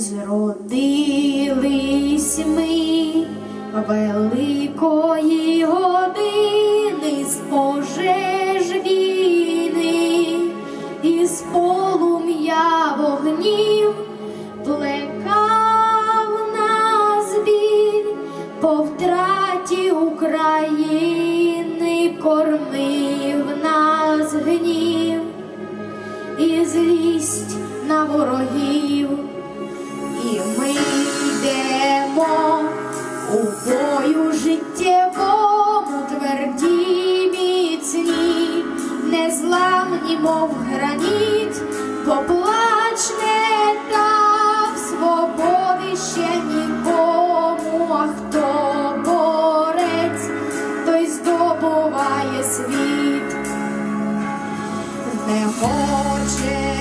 Зродились ми великої години з пожеж війни, із полум'я вогнів плекав нас біль по втраті України, кормив нас гнів і злість на ворогів. І ми йдемо у бою життєвому тверді міцні, незламні, мов граніт, поплач не дав свободи ще нікому, а хто борець, той здобуває світ. Не хочемо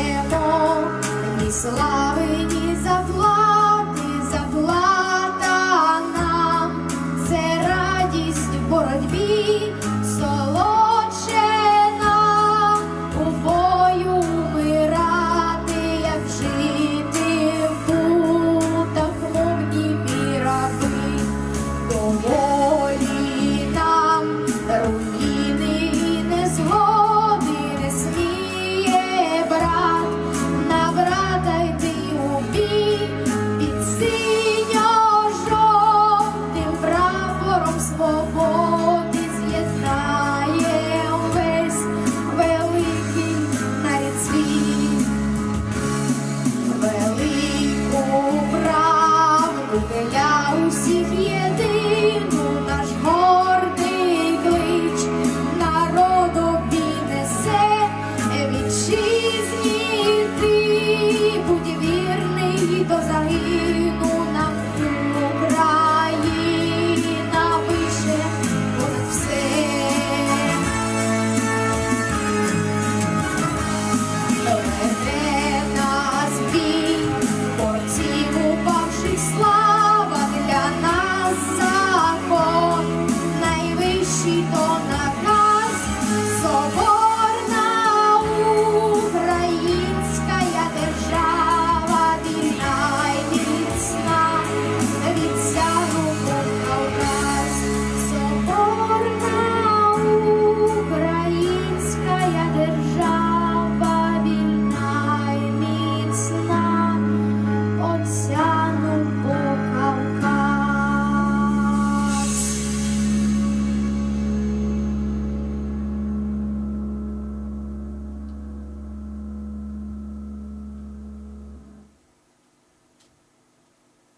I.